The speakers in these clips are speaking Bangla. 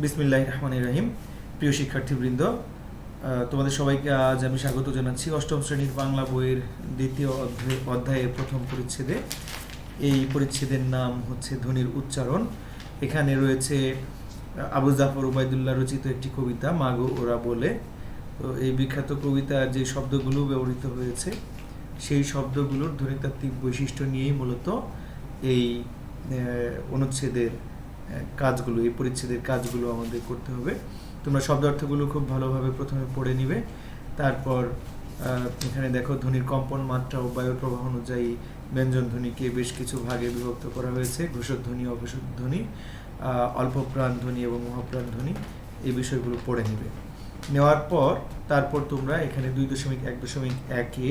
বিসমিল্লাহ রহমান রহিম। প্রিয় শিক্ষার্থীবৃন্দ তোমাদের সবাইকে আজ আমি স্বাগত জানাচ্ছি অষ্টম শ্রেণির বাংলা বইয়ের দ্বিতীয় অধ্যায়- অধ্যায়ের প্রথম পরিচ্ছেদে। এই পরিচ্ছেদের নাম হচ্ছে ধ্বনির উচ্চারণ। এখানে রয়েছে আবু জাফর উবায়দুল্লাহ রচিত একটি কবিতা মাগো ওরা বলে। তো এই বিখ্যাত কবিতার যে শব্দগুলো ব্যবহৃত হয়েছে, সেই শব্দগুলোর ধ্বনিতাত্ত্বিক বৈশিষ্ট্য নিয়েই মূলত এই অনুচ্ছেদের কাজগুলো, এই পরিচ্ছেদের কাজগুলো আমাদের করতে হবে। তোমরা শব্দার্থগুলো খুব ভালোভাবে প্রথমে পড়ে নিবে। তারপর এখানে দেখো ধ্বনির কম্পন মাত্রা ও বায়ুর প্রবাহ অনুযায়ী ব্যঞ্জন ধ্বনিকে বেশ কিছু ভাগে বিভক্ত করা হয়েছে। ঘোষক ধ্বনি, অঘোষক ধ্বনি অল্প প্রাণ ধ্বনি এবং মহাপ্রাণ ধ্বনি, এই বিষয়গুলো পড়ে নিবে। নেওয়ার পর, তারপর তোমরা এখানে দুই দশমিক এক দশমিক একে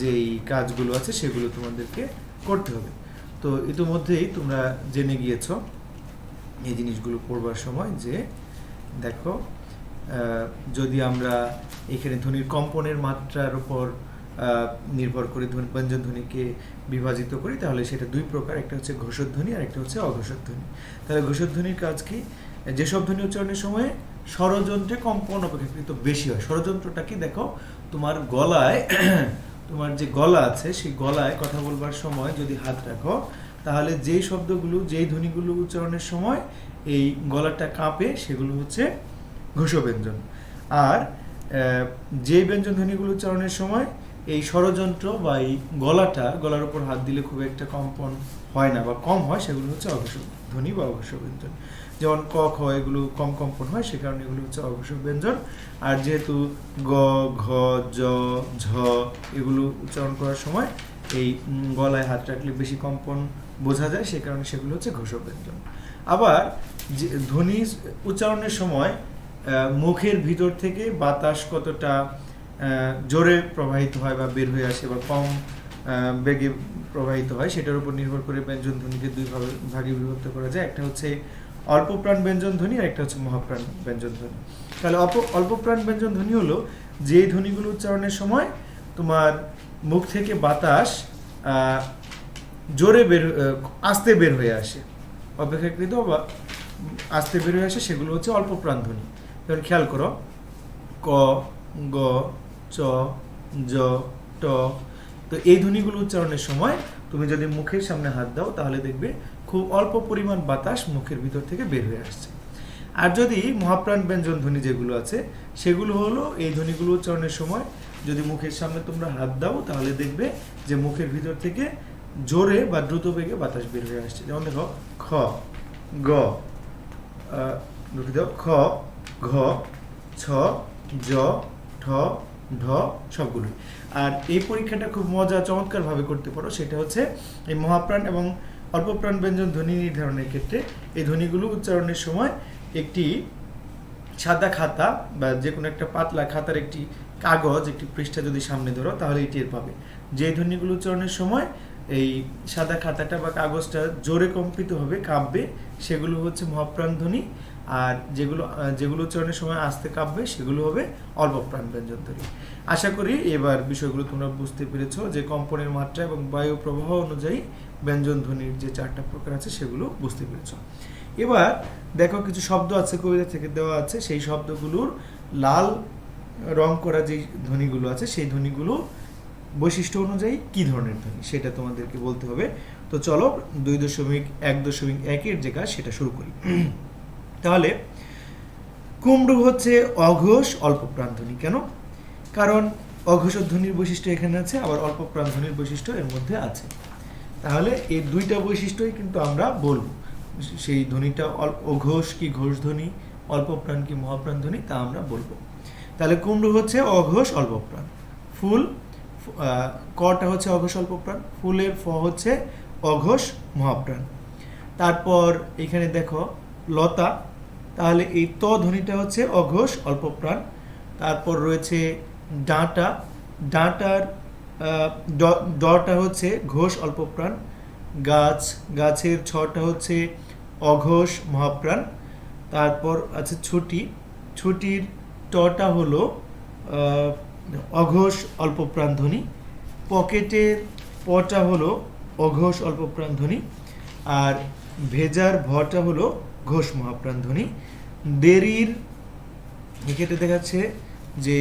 যেই কাজগুলো আছে সেগুলো তোমাদেরকে করতে হবে। তো ইতিমধ্যেই তোমরা জেনে গিয়েছো এই জিনিসগুলো পড়বার সময় যে, দেখো যদি আমরা এখানে ধ্বনির কম্পনের মাত্রার উপর নির্ভর করে ধ্বনি ব্যঞ্জন ধ্বনিকে বিভাজিত করি, তাহলে সেটা দুই প্রকার, একটা হচ্ছে ঘোষক ধ্বনি আর একটা হচ্ছে অঘোষক ধ্বনি। তাহলে ঘোষক ধ্বনির কাজ কি? যেসব ধ্বনি উচ্চারণের সময় ষড়যন্ত্রে কম্পন অপেক্ষাকৃত বেশি হয়। ষড়যন্ত্রটা কি? দেখো, তোমার গলায়, তোমার যে গলা আছে, সেই গলায় কথা বলবার সময় যদি হাত রাখো তাহলে যেই শব্দগুলো, যেই ধ্বনিগুলো উচ্চারণের সময় এই গলাটা কাঁপে, সেগুলো হচ্ছে ঘোষ ব্যঞ্জন আর যে ব্যঞ্জন ধ্বনিগুলো উচ্চারণের সময় এই ষড়যন্ত্র বা এই গলাটা, গলার উপর হাত দিলে খুব একটা কম্পন হয় না বা কম হয়, সেগুলো হচ্ছে অঘোষ ধ্বনি বা অঘোষ ব্যঞ্জন যেমন ক, খ, এগুলো কম কম্পন হয়, সে কারণে এগুলো হচ্ছে অঘোষ ব্যঞ্জন আর যেহেতু গ, ঘ, জ, ঝ এগুলো উচ্চারণ করার সময় এই গলায় হাত রাখলে বেশি কম্পন বোঝা যায়, সে কারণে সেগুলো হচ্ছে ঘোষক ব্যঞ্জন আবার যে ধ্বনি উচ্চারণের সময় মুখের ভিতর থেকে বাতাস কতটা জোরে প্রবাহিত হয় বা বের হয়ে আসে বা কম বেগে প্রবাহিত হয়, সেটার উপর নির্ভর করে ব্যঞ্জন ধ্বনিকে দুই ভাগে বিভক্ত করা যায়। একটা হচ্ছে অল্প প্রাণ ব্যঞ্জন ধ্বনি, আর একটা হচ্ছে মহাপ্রাণ ব্যঞ্জন ধ্বনি। তাহলে অল্প অল্প প্রাণ ব্যঞ্জন ধ্বনি হলো যে ধ্বনিগুলো উচ্চারণের সময় তোমার মুখ থেকে বাতাস জোরে বের আস্তে বের হয়ে আসে। অপেক্ষাকৃত বা আস্তে বের হয়ে আসে সেগুলো হচ্ছে অল্প প্রাণ ধ্বনি যেমন খেয়াল করো, ক, গ, চ, জ, ট। তো এই ধ্বনিগুলো উচ্চারণের সময় তুমি যদি মুখের সামনে হাত দাও, তাহলে দেখবে খুব অল্প পরিমাণ বাতাস মুখের ভিতর থেকে বের হয়ে আসছে। আর যদি মহাপ্রাণ ব্যঞ্জন ধ্বনি যেগুলো আছে, সেগুলো হলো এই ধ্বনিগুলো উচ্চারণের সময় যদি মুখের সামনে তোমরা হাত দাও, তাহলে দেখবে যে মুখের ভিতর থেকে জোরে বা দ্রুত বেগে বাতাস বের হয়ে আসছে। যেমন দেখো, খ, গ দাও, খ, ঘ, ছ, জ, ঠ, ঢ, সবগুলোই। আর এই পরীক্ষাটা খুব মজা চমৎকার ভাবে করতে পারো। সেটা হচ্ছে এই মহাপ্রাণ এবং অল্প প্রাণ ব্যঞ্জন ধ্বনি নির্ধারণের ক্ষেত্রে এই ধ্বনিগুলো উচ্চারণের সময় একটি সাদা খাতা বা যে কোনো একটা পাতলা খাতার একটি কাগজ, একটি পৃষ্ঠা যদি সামনে ধরো, তাহলে এটি পাবে। যে ধ্বনিগুলো উচ্চারণের সময় এই সাদা খাতাটা বা কাগজটা জোরে কম্পিত হবে, কাঁপবে। সেগুলো হচ্ছে মহাপ্রাণ ধ্বনি আর যেগুলো যেগুলো উচ্চারণের সময় আস্তে কাঁপবে, সেগুলো হবে অল্প প্রাণ ব্যঞ্জন ধ্বনি আশা করি এবার বিষয়গুলো তোমরা বুঝতে পেরেছ যে কম্পনের মাত্রা এবং বায়ু প্রবাহ অনুযায়ী ব্যঞ্জন ধ্বনির যে চারটা প্রকার আছে, সেগুলো বুঝতে পেরেছ। এবার দেখো কিছু শব্দ আছে, কবিতা থেকে দেওয়া আছে। সেই শব্দগুলোর লাল রং করা যে ধ্বনিগুলো আছে, সেই ধ্বনিগুলো বৈশিষ্ট্য অনুযায়ী কি ধরনের ধ্বনি, সেটা তোমাদেরকে বলতে হবে। তো চলো, দুই দশমিক, এক দশমিক একের যে কাজ, সেটা শুরু করি। তাহলে, কুমড়ু হচ্ছে অঘোষ অল্প প্রাণধ্বনি কেন? কারণ অঘোষ ধ্বনির বৈশিষ্ট্য এখানে আছে, আবার অল্প প্রাণধ্বনির বৈশিষ্ট্য এর মধ্যে আছে। তাহলে এই দুইটা বৈশিষ্ট্যই কিন্তু আমরা বলব। সেই ধ্বনিটা অঘোষ কি ঘোষ ধ্বনি অল্প প্রাণ কি মহাপ্রাণ ধ্বনি, তা আমরা বলব। তাহলে কুমড়ু হচ্ছে অঘোষ অল্প প্রাণ ফুল কটা হচ্ছে অঘোষ অল্প প্রাণ ফুলের ফ হচ্ছে অঘোষ মহাপ্রাণ। তারপর এখানে দেখো লতা, তাহলে এই ত ধ্বনিটা হচ্ছে অঘোষ অল্প প্রাণ তারপর রয়েছে ডাঁটা, ডাঁটার ডটা হচ্ছে ঘোষ অল্প প্রাণ গাছ, গাছের ছটা হচ্ছে অঘোষ মহাপ্রাণ। তারপর আছে ছুটি, ছুটির টটা হলো অঘোষ অল্প প্রাণ পকেটের পটা হলো অঘোষ অল্প প্রাণ আর ভেজার ভটা হলো ঘোষ মহাপ্রাণ ধ্বনি দেরির, এক্ষেত্রে দেখাচ্ছে যে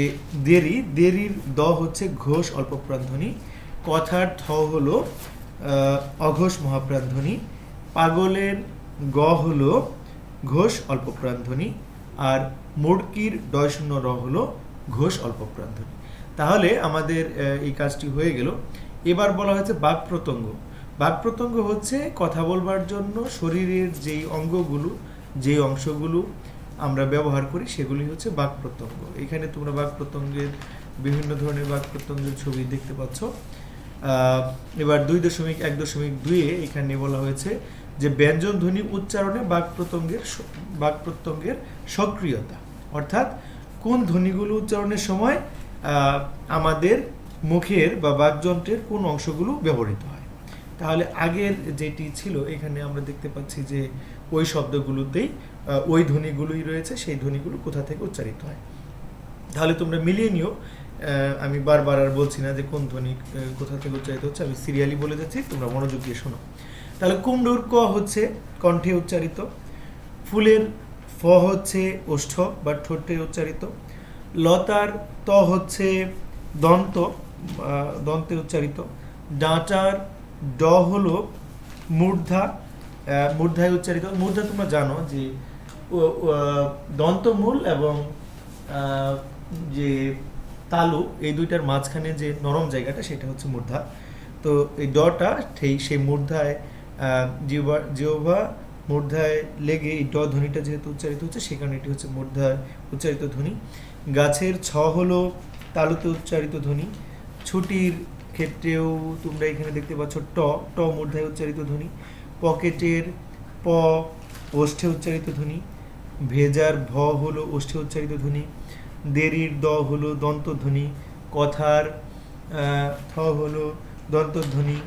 দেরি, দেরির দ হচ্ছে ঘোষ অল্প প্রাণধ্বনি কথার থ হলো অঘোষ মহাপ্রাণধ্বনি। পাগলের গ হলো ঘোষ অল্প প্রাণধ্বনি আর মুড়কির ডয় শূন্য র হলো ঘোষ অল্প প্রাণধ্বনি তাহলে আমাদের এই কাজটি হয়ে গেল। এবার বলা হয়েছে বাক প্রত্যঙ্গ। বাক প্রত্যঙ্গ হচ্ছে কথা বলবার জন্য শরীরের যেই অঙ্গগুলো, যেই অংশগুলো আমরা ব্যবহার করি, সেগুলি হচ্ছে বাক প্রত্যঙ্গ। এখানে তোমরা বাক প্রত্যঙ্গের বিভিন্ন ধরনের বাক প্রত্যঙ্গের ছবি দেখতে পাচ্ছ। এবার দুই দশমিক এক দশমিক দুইয়ে এখানে বলা হয়েছে যে ব্যঞ্জন ধ্বনি উচ্চারণে বাক প্রত্যঙ্গের বাক প্রত্যঙ্গের সক্রিয়তা। অর্থাৎ কোন ধ্বনিগুলো উচ্চারণের সময় আমাদের মুখের বা বাকযন্ত্রের কোন অংশগুলো ব্যবহৃত হয়। তাহলে আগের যেটি ছিল, এখানে আমরা দেখতে পাচ্ছি যে ওই শব্দগুলোতেই ওই ধ্বনিগুলোই রয়েছে, সেই ধ্বনিগুলো কোথা থেকে উচ্চারিত হয়। তাহলে তোমরা মিলিয়ে নিও আমি বারবার আর বলছি না যে কোন ধ্বনি কোথা থেকে উচ্চারিত হচ্ছে, আমি সিরিয়ালি বলে যাচ্ছি, তোমরা মনোযোগ দিয়ে শোনো। তাহলে কুমড়োর ক হচ্ছে, কণ্ঠে উচ্চারিত, ফুলের ফ হচ্ছে ওষ্ঠ বা ঠোঁটে উচ্চারিত লতার ত হচ্ছে দন্ত দন্তে উচ্চারিত। ডাঁটার ড হলো মূর্ধা মূর্ধায় উচ্চারিত। মূর্ধা তোমরা জানো যে দন্তমূল এবং যে তালু, এই দুইটার মাঝখানে যে নরম জায়গাটা, সেটা হচ্ছে মূর্ধা। তো এই ডটা সেই সেই মূর্ধায় জিওভা জিওভা মূর্ধায় লেগে এই ড ধ্বনিটা যেহেতু উচ্চারিত হচ্ছে সে কারণে এটি হচ্ছে মূর্ধায় উচ্চারিত ধ্বনি। গাছের ছ হলো তালুতে উচ্চারিত ধ্বনি। ছুটির ক্ষেত্রেও তোমরা এখানে দেখতে পাচ্ছ ট ট মূর্ধায় উচ্চারিত ধ্বনি। পকেটের প, ওষ্ঠে উচ্চারিত ধ্বনি। ভেজার ভ হলো ওষ্ঠে উচ্চারিত ধ্বনি। দেরির দ হলো দন্তধ্বনি। কথার থ হলো দন্তধ্বনি।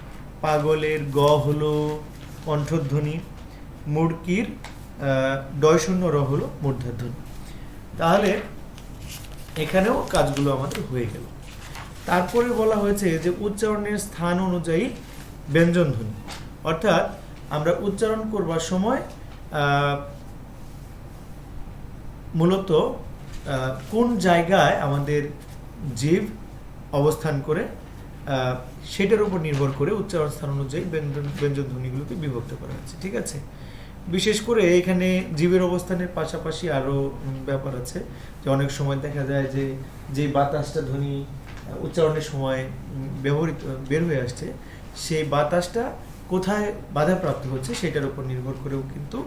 পাগলের গ হলো কণ্ঠধ্বনি। মুড়কির আহ, ডয় শূন্য র হলো মূর্ধাধ্বনি তাহলে এখানেও কাজগুলো আমাদের হয়ে গেল। তারপরে বলা হয়েছে যে উচ্চারণের স্থান অনুযায়ী ব্যঞ্জন ধ্বনি অর্থাৎ আমরা উচ্চারণ করবার সময় মূলত কোন জায়গায় আমাদের জীব অবস্থান করে সেটার উপর নির্ভর করে উচ্চারণ স্থান অনুযায়ী ব্যঞ্জন ব্যঞ্জন ধ্বনিগুলোকে বিভক্ত করা হয়েছে, ঠিক আছে? বিশেষ করে এখানে জীবের অবস্থানের পাশাপাশি আরও ব্যাপার আছে যে অনেক সময় দেখা যায় যে যে বাতাসটা ধ্বনি উচ্চারণের সময় ব্যবহৃত, বের হয়ে আসছে, সেই বাতাসটা কোথায় বাধাপ্রাপ্ত হচ্ছে সেটার উপর নির্ভর করেও কিন্তু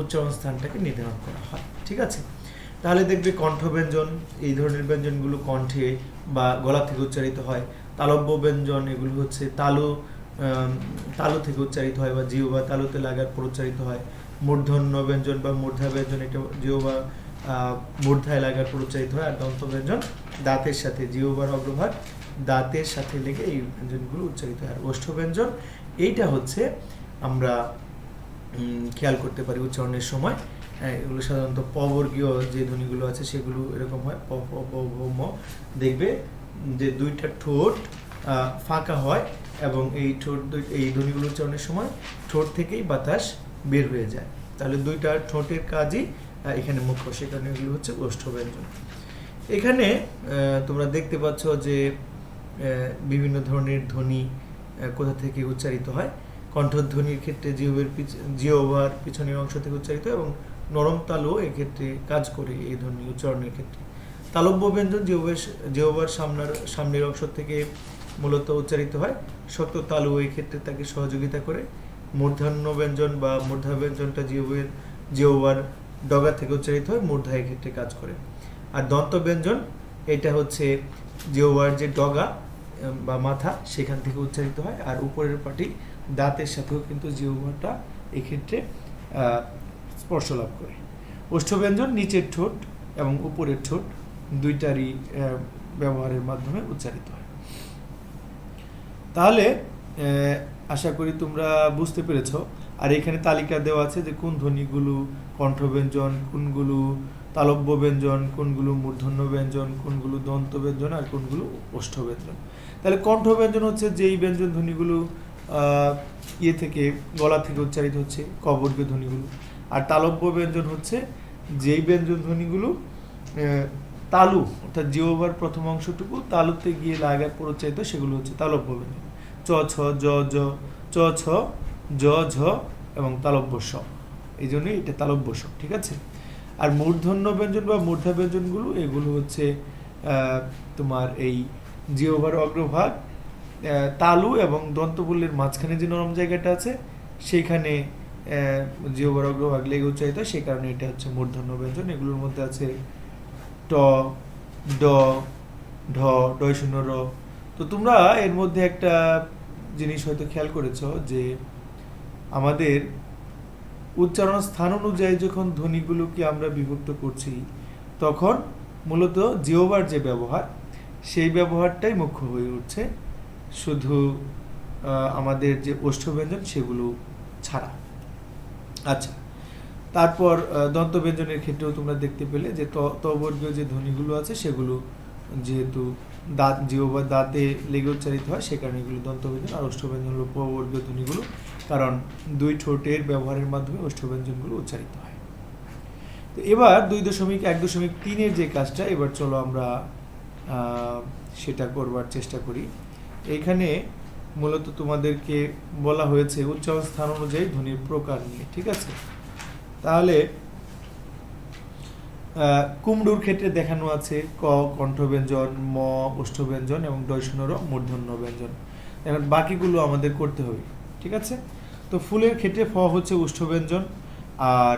উচ্চারণ স্থানটাকে নির্ধারণ করা হয়, ঠিক আছে? তাহলে দেখবে কণ্ঠ ব্যঞ্জন এই ধরনের ব্যঞ্জনগুলো কণ্ঠে বা গলা থেকে উচ্চারিত হয়। তালব্য ব্যঞ্জন এগুলো হচ্ছে তালু তালু থেকে উচ্চারিত হয় বা জিও বা তালুতে লাগার পর উচ্চারিত হয়। মূর্ধন্য ব্যঞ্জন বা মূর্ধা ব্যঞ্জন এটা জিও বা মূর্ধায় লাগার পর উচ্চারিত হয়। আর দন্ত ব্যঞ্জন দাঁতের সাথে জিও জিওবার অগ্রভাগ দাঁতের সাথে লেগে এই ব্যঞ্জনগুলো উচ্চারিত হয়। আর ওষ্ঠ ব্যঞ্জন এইটা হচ্ছে আমরা খেয়াল করতে পারি উচ্চারণের সময়। হ্যাঁ, এগুলো সাধারণত পবর্গীয় যে ধ্বনিগুলো আছে সেগুলো এরকম হয়। প দেখবে যে দুইটা ঠোঁট ফাঁকা হয় এবং এই ঠোঁট এই ধ্বনিগুলো উচ্চারণের সময় ঠোঁট থেকেই বাতাস বের হয়ে যায়। তাহলে দুইটা ঠোঁটের কাজই এখানে মুখ্য। সে কারণে এগুলো হচ্ছে ওষ্ঠ ব্যঞ্জন। এখানে তোমরা দেখতে পাচ্ছ যে বিভিন্ন ধরনের ধ্বনি কোথা থেকে উচ্চারিত হয়। কণ্ঠধ্বনির ক্ষেত্রে জিওবের জিওভার পিছনের অংশ থেকে উচ্চারিত এবং নরম তালও এক্ষেত্রে কাজ করে এই ধ্বনি উচ্চারণের ক্ষেত্রে। তালব্য ব্যঞ্জন জিওবার সামনের সামনের অংশ থেকে মূলত উচ্চারিত হয়। শক্ত তালু এই ক্ষেত্রে তাকে সহযোগিতা করে। মূর্ধান্য ব্যঞ্জন বা মূর্ধা ব্যঞ্জনটা জিওবের জিওবার ডগা থেকে উচ্চারিত হয়, মূর্ধা এই ক্ষেত্রে কাজ করে। আর দন্ত ব্যঞ্জন এটা হচ্ছে জিওবার যে ডগা বা মাথা, সেখান থেকে উচ্চারিত হয়। আর উপরের পাটি দাঁতের সাথেও কিন্তু জিহ্বাটা এক্ষেত্রে স্পর্শ লাভ করে। ওষ্ঠব্যঞ্জন, নিচের ঠোঁট এবং উপরের ঠোঁট দুইটারই ব্যবহারের মাধ্যমে উচ্চারিত হয়। তাহলে আশা করি তোমরা বুঝতে পেরেছ। আর এখানে তালিকা দেওয়া আছে যে কোন ধ্বনিগুলো কণ্ঠব্যঞ্জন, কোনগুলো তালব্য ব্যঞ্জন কোনগুলো মূর্ধন্য ব্যঞ্জন কোনগুলো দন্ত ব্যঞ্জন আর কোনগুলো ওষ্ঠ ব্যঞ্জন তাহলে কণ্ঠ ব্যঞ্জন হচ্ছে যেই ব্যঞ্জন ধ্বনিগুলো ইয়ে থেকে, গলা থেকে উচ্চারিত হচ্ছে, কবর্গীয় ধ্বনিগুলো। আর তালব্য ব্যঞ্জন হচ্ছে যেই ব্যঞ্জন ধ্বনিগুলো তালু, অর্থাৎ জিওবার প্রথম অংশটুকু তালুতে গিয়ে লাগার প্রচারিত সেগুলো হচ্ছে তালব্য চ, ছ, জ জ, চ, ছ, জ, ঝ এবং তালব্য স। এই জন্যই এটা তালব্য স, ঠিক আছে? আর মূর্ধন্য ব্যঞ্জন বা মূর্ধা ব্যঞ্জনগুলো, এগুলো হচ্ছে তোমার এই জিওভার অগ্রভাগ তালু এবং দন্তপুল্লের মাঝখানে যে নরম জায়গাটা আছে, সেইখানে জিওভার অগ্রভাগ লেগে উচ্চারিত সেই কারণে এটা হচ্ছে মূর্ধন্য ব্যঞ্জন। এগুলোর মধ্যে আছে ট, ড, ঢ ডয় শূন্য, র। তো তোমরা এর মধ্যে একটা জিনিস হয়তো খেয়াল করেছ যে আমাদের উচ্চারণ স্থান অনুযায়ী যখন ধ্বনিগুলোকে আমরা বিভক্ত করছি, তখন মূলত জিওবার যে ব্যবহার, সেই ব্যবহারটাই মুখ্য হয়ে উঠছে শুধু আমাদের যে ওষ্ঠব্যঞ্জন সেগুলো ছাড়া। আচ্ছা। তারপর দন্তব্যঞ্জনের ক্ষেত্রেও তোমরা দেখতে পেলে যে তবর্গীয় যে ধ্বনিগুলো আছে সেগুলো যেহেতু দাঁত জিহ্বা দাঁতে লেগে উচ্চারিত হয়, সে কারণে এগুলো দন্তব্যঞ্জন আর ওষ্ঠব্যঞ্জন হলো পবর্গীয় ধ্বনিগুলো। কারণ দুই ঠোঁটের ব্যবহারের মাধ্যমে ওষ্ঠব্যঞ্জনগুলো উচ্চারিত হয়। তো এবার দুই দশমিক, এক দশমিক তিনের যে কাজটা, এবার চলো আমরা সেটা করবার চেষ্টা করি। এইখানে মূলত তোমাদেরকে বলা হয়েছে উচ্চারণ স্থান অনুযায়ী ধ্বনির প্রকার নিয়ে, ঠিক আছে? তাহলে কুমড়ুর ক্ষেত্রে দেখানো আছে ক, কণ্ঠব্যঞ্জন, ম ওষ্ঠব্যঞ্জন এবং দৈশনর মূর্ধন্য ব্যঞ্জন এখন বাকিগুলো আমাদের করতে হবে, ঠিক আছে? তো ফুলের ক্ষেত্রে ফ হচ্ছে ওষ্ঠব্যঞ্জন আর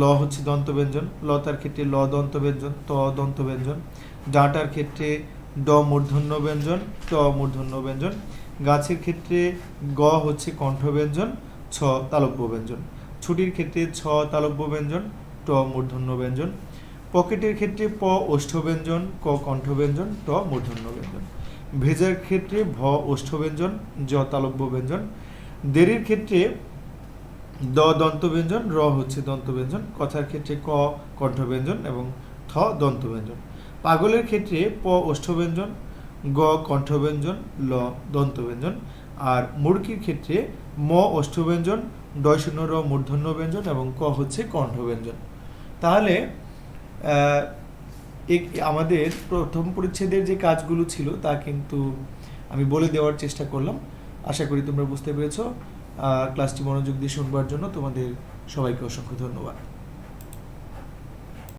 ল হচ্ছে দন্তব্যঞ্জন। লতার ক্ষেত্রে ল দন্তব্যঞ্জন, ত দন্তব্যঞ্জন। ডাঁটার ক্ষেত্রে ড মূর্ধন্য ব্যঞ্জন ট মূর্ধন্য ব্যঞ্জন গাছের ক্ষেত্রে গ হচ্ছে কণ্ঠব্যঞ্জন, ছ তালব্য ব্যঞ্জন ছুটির ক্ষেত্রে ছ তালব্য ব্যঞ্জন, ট মূর্ধন্য ব্যঞ্জন, পকেটের ক্ষেত্রে প ওষ্ঠ ব্যঞ্জন, ক কণ্ঠ ব্যঞ্জন, ট মূর্ধন্য ব্যঞ্জন। ভেজার ক্ষেত্রে ভ ওষ্ঠ ব্যঞ্জন, জ তালব্য ব্যঞ্জন। দেরির ক্ষেত্রে দ দন্ত ব্যঞ্জন, র হচ্ছে দন্ত ব্যঞ্জন। কথার ক্ষেত্রে ক কণ্ঠ ব্যঞ্জন এবং থ দন্ত ব্যঞ্জন। পাগলের ক্ষেত্রে প ওষ্ঠ ব্যঞ্জন, গ কণ্ঠ ব্যঞ্জন, ল দন্তব্যঞ্জন আর মুরগির ক্ষেত্রে ম ওষ্ঠব্যঞ্জন ডয় শূন্য র মূর্ধন্য ব্যঞ্জন এবং ক হচ্ছে কণ্ঠব্যঞ্জন। তাহলে এক- আমাদের প্রথম পরিচ্ছেদের যে কাজগুলো ছিল তা কিন্তু আমি বলে দেওয়ার চেষ্টা করলাম। আশা করি তোমরা বুঝতে পেরেছ। ক্লাসটি মনোযোগ দিয়ে শুনবার জন্য তোমাদের সবাইকে অসংখ্য ধন্যবাদ।